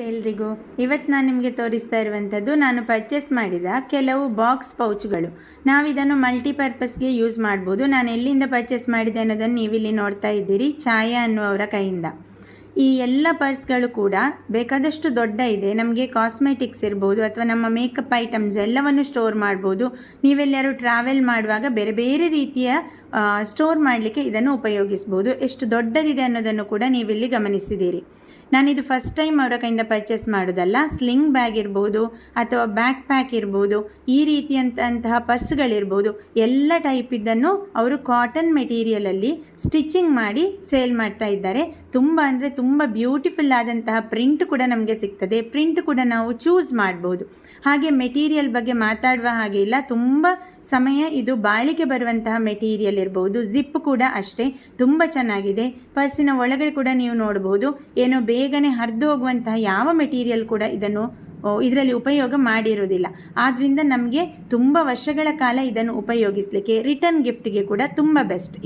ನಮಸ್ತೆ ಎಲ್ರಿಗೂ. ಇವತ್ತು ನಾನು ನಿಮಗೆ ತೋರಿಸ್ತಾ ಇರುವಂಥದ್ದು, ನಾನು ಪರ್ಚೇಸ್ ಮಾಡಿದ ಕೆಲವು ಬಾಕ್ಸ್ ಪೌಚ್ಗಳು ನಾವಿದನ್ನು ಮಲ್ಟಿಪರ್ಪಸ್ಗೆ ಯೂಸ್ ಮಾಡ್ಬೋದು. ನಾನು ಎಲ್ಲಿಂದ ಪರ್ಚೇಸ್ ಮಾಡಿದೆ ಅನ್ನೋದನ್ನು ನೀವಿಲ್ಲಿ ನೋಡ್ತಾ ಇದ್ದೀರಿ, ಛಾಯಾ ಅನ್ನುವವರ ಕೈಯಿಂದ. ಈ ಎಲ್ಲ ಪರ್ಸ್ಗಳು ಕೂಡ ಬೇಕಾದಷ್ಟು ದೊಡ್ಡ ಇದೆ. ನಮಗೆ ಕಾಸ್ಮೆಟಿಕ್ಸ್ ಇರ್ಬೋದು ಅಥವಾ ನಮ್ಮ ಮೇಕಪ್ ಐಟಮ್ಸ್ ಎಲ್ಲವನ್ನು ಸ್ಟೋರ್ ಮಾಡ್ಬೋದು. ನೀವೆಲ್ಲರೂ ಟ್ರಾವೆಲ್ ಮಾಡುವಾಗ ಬೇರೆ ಬೇರೆ ರೀತಿಯ ಸ್ಟೋರ್ ಮಾಡಲಿಕ್ಕೆ ಇದನ್ನು ಉಪಯೋಗಿಸ್ಬೋದು. ಎಷ್ಟು ದೊಡ್ಡದಿದೆ ಅನ್ನೋದನ್ನು ಕೂಡ ನೀವಿಲ್ಲಿ ಗಮನಿಸಿದ್ದೀರಿ. ನಾನಿದು ಫಸ್ಟ್ ಟೈಮ್ ಅವರ ಕೈಯಿಂದ ಪರ್ಚೇಸ್ ಮಾಡೋದಲ್ಲ ಸ್ಲಿಂಗ್ ಬ್ಯಾಗ್ ಇರ್ಬೋದು ಅಥವಾ ಬ್ಯಾಕ್ ಪ್ಯಾಕ್ ಇರ್ಬೋದು, ಈ ರೀತಿಯಂತಹ ಪರ್ಸ್ಗಳಿರ್ಬೋದು, ಎಲ್ಲ ಟೈಪ್ ಇದ್ದನ್ನು ಅವರು ಕಾಟನ್ ಮೆಟೀರಿಯಲಲ್ಲಿ ಸ್ಟಿಚಿಂಗ್ ಮಾಡಿ ಸೇಲ್ ಮಾಡ್ತಾ ಇದ್ದಾರೆ. ತುಂಬ ಅಂದರೆ ತುಂಬ ಬ್ಯೂಟಿಫುಲ್ ಆದಂತಹ ಪ್ರಿಂಟ್ ಕೂಡ ನಮಗೆ ಸಿಗ್ತದೆ. ಪ್ರಿಂಟ್ ಕೂಡ ನಾವು ಚೂಸ್ ಮಾಡ್ಬೋದು. ಹಾಗೆ ಮೆಟೀರಿಯಲ್ ಬಗ್ಗೆ ಮಾತಾಡುವ ಹಾಗೆ ಇಲ್ಲ. ತುಂಬ ಸಮಯ ಇದು ಬಾಳಿಕೆ ಬರುವಂತಹ ಮೆಟೀರಿಯಲ್ ಇರ್ಬೋದು. ಜಿಪ್ ಕೂಡ ಅಷ್ಟೇ. ತುಂಬ ಚೆನ್ನಾಗಿದೆ. ಪರ್ಸಿನ ಒಳಗಡೆ ಕೂಡ ನೀವು ನೋಡ್ಬೋದು. ಏನೋ ಬೇಗನೆ ಹರಿದು ಹೋಗುವಂತಹ ಯಾವ ಮೆಟೀರಿಯಲ್ ಕೂಡ ಇದನ್ನು ಇದರಲ್ಲಿ ಉಪಯೋಗ ಮಾಡಿರುವುದಿಲ್ಲ. ಆದ್ದರಿಂದ ನಮಗೆ ತುಂಬ ವರ್ಷಗಳ ಕಾಲ ಇದನ್ನು ಉಪಯೋಗಿಸಲಿಕ್ಕೆ ರಿಟರ್ನ್ ಗಿಫ್ಟ್ಗೆ ಕೂಡ ತುಂಬ ಬೆಸ್ಟ್